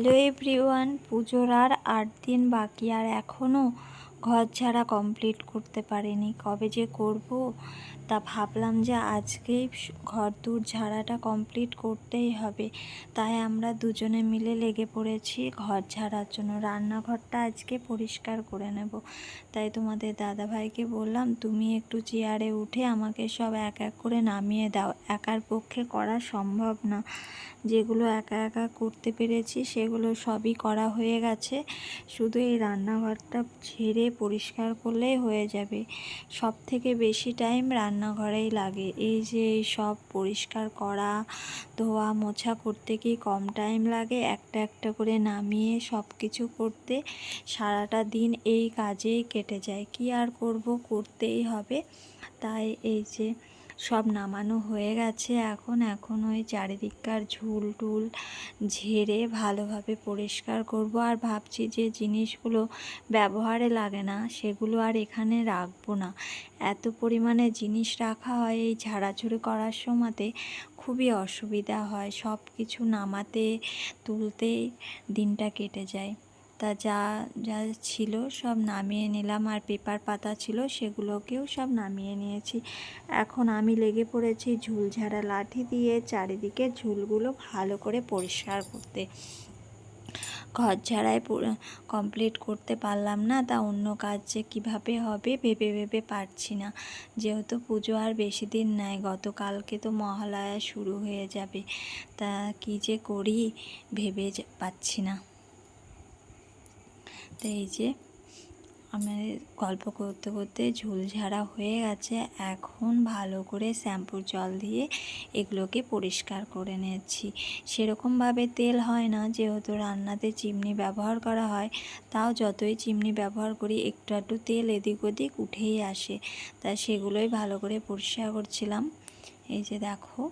Hello everyone পুজোর আর আট দিন বাকি আর এখনও ঘর ঝাড়া কমপ্লিট করতে পারিনি। কবে যে করব তা ভাবলাম যে আজকেই ঘর দূর ঝাড়াটা কমপ্লিট করতেই হবে। তাই আমরা দুজনে মিলে লেগে পড়েছি ঘর ঝাড়ার জন্য। রান্নাঘরটা আজকে পরিষ্কার করে নেব। তাই তোমাদের দাদাভাইকে বললাম, তুমি একটু চেয়ারে উঠে আমাকে সব এক এক করে নামিয়ে দাও। একার পক্ষে করা সম্ভব না। যেগুলো একা একা করতে পেরেছি সেগুলো সবই করা হয়ে গেছে। শুধু এই রান্নাঘরটা ঝেড়ে পরিষ্কার করলেই হয়ে যাবে। সব থেকে বেশি টাইম রান্নাঘরেই লাগে। এই যে সব পরিষ্কার করা, ধোয়া, মোছা করতে কি কম টাইম লাগে? একটা একটা করে নামিয়ে সব কিছু করতে সারাটা দিন এই কাজেই কেটে যায়। কি আর করব? করতেই হবে। তাই এই যে সব নামানো হয়ে গেছে এখন। এখন ওই চারিদিককার ঝুল টুল ঝেড়ে ভালোভাবে পরিষ্কার করব। আর ভাবছি যে জিনিসগুলো ব্যবহারে লাগে না, সেগুলো আর এখানে রাখব না। এত পরিমাণে জিনিস রাখা হয় এই ঝাড়াঝুড়ি করার সময়তে খুবই অসুবিধা হয়। সব কিছু নামাতে তুলতেই দিনটা কেটে যায়। তা যা যা ছিল সব নামিয়ে নিলাম আর পেপার পাতা ছিল সেগুলোকেও সব নামিয়ে নিয়েছি। এখন আমি লেগে পড়েছি ঝুল ঝাড়া লাঠি দিয়ে চারিদিকে ঝুলগুলো ভালো করে পরিষ্কার করতে। ঘর ঝাড়াই কমপ্লিট করতে পারলাম না, তা অন্য কাজ যে কীভাবে হবে ভেবে ভেবে পারছি না। যেহেতু পুজো আর বেশি দিন নাই, গতকালকে তো মহালয়া শুরু হয়ে যাবে, তা কী যে করি ভেবে পাচ্ছি না। তো এই যে আমার গল্প করতে করতে ঝুল ঝাড়া হয়ে গেছে। এখন ভালো করে শ্যাম্পুর জল দিয়ে এগুলোকে পরিষ্কার করে নিচ্ছি। সেরকমভাবে তেল হয় না, যেহেতু রান্নাতে চিমনি ব্যবহার করা হয়, তাও যতই চিমনি ব্যবহার করি, একটু একটু তেল এদিক ওদিক উঠেই আসে। তা সেগুলোই ভালো করে পরিষ্কার করছিলাম। এই যে দেখো।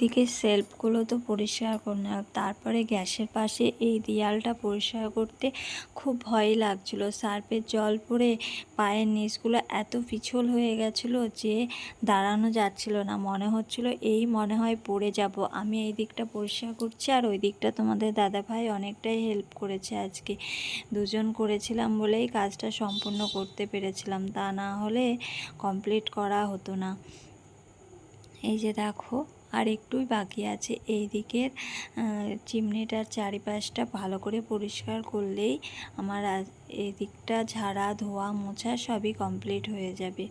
দিকে সেলফগুলো তো পরিষ্কার করে না তারপরে গ্যাসের পাশে এই দেয়ালটা পরিষ্কার করতে খুব ভয় লাগছিল। সার্ফের জল পড়ে পায়ের নিচগুলো এত পিছল হয়ে গেছিল যে দাঁড়ানো যাচ্ছিল না। মনে হচ্ছিল, এই মনে হয় পড়ে যাব। আমি এই দিকটা পরিষ্কার করছি আর ওই দিকটা তোমাদের দাদাভাই অনেকটাই হেল্প করেছে আজকে। দুজন করেছিলাম বলেই কাজটা সম্পূর্ণ করতে পেরেছিলাম। তা না হলে কমপ্লিট করা হতো না। এই যে দেখো আর একটুই বাকি আছে। এই দিকের চিমনিটার চারিপাশটা ভালো করে পরিষ্কার করলেই আমার এই দিকটা ঝাড়া, ধোয়া, মোছা সবই কমপ্লিট হয়ে যাবে।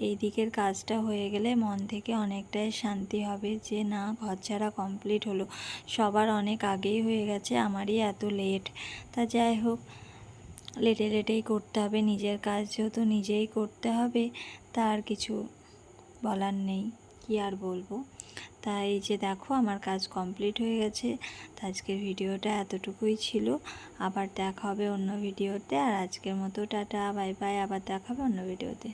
এই দিকের কাজটা হয়ে গেলে মন থেকে অনেকটাই শান্তি হবে যে, না, ঘর ছাড়া কমপ্লিট হলো। সবার অনেক আগেই হয়ে গেছে, আমারই এত লেট তা যাই হোক লেটে লেটেই করতে হবে। নিজের কাজ যেহেতু নিজেই করতে হবে। তার কিছু বলার নেই। কি আর বলব? তাই যে দেখো আমার কাজ কমপ্লিট হয়ে গেছে। তো আজকের ভিডিওটা এতটুকুই ছিল। আবার দেখা হবে অন্য ভিডিওতে। আর আজকের মতো টাটা, বাই বাই। আবার দেখা হবে অন্য ভিডিওতে।